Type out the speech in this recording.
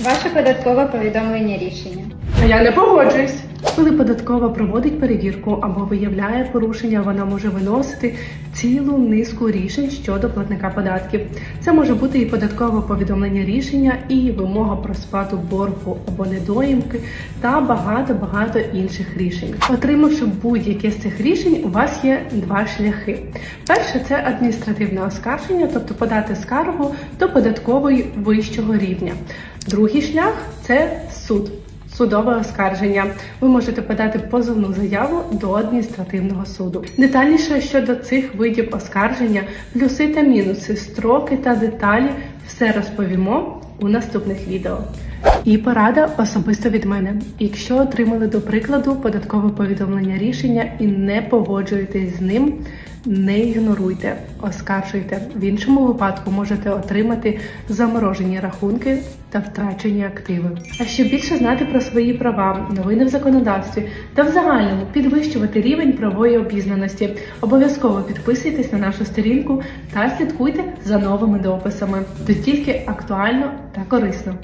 Ваше податкове повідомлення рішення. А я не погоджуюсь. Коли податкова проводить перевірку або виявляє порушення, вона може виносити цілу низку рішень щодо платника податків. Це може бути і податкове повідомлення рішення, і вимога про сплату боргу або недоїмки, та багато багато інших рішень. Отримавши будь-яке з цих рішень, у вас є два шляхи. Перше це адміністративне оскарження, тобто подати скаргу до податкової вищого рівня. Другий шлях це суд. Судове оскарження. Ви можете подати позовну заяву до адміністративного суду. Детальніше щодо цих видів оскарження, плюси та мінуси, строки та деталі все розповімо у наступних відео. І порада особисто від мене. Якщо отримали до прикладу податкове повідомлення рішення і не погоджуєтесь з ним, не ігноруйте, оскаржуйте. В іншому випадку можете отримати заморожені рахунки та втрачені активи. А щоб більше знати про свої права, новини в законодавстві та в загальному підвищувати рівень правової обізнаності, обов'язково підписуйтесь на нашу сторінку та слідкуйте за новими дописами. Тут тільки актуально та корисно.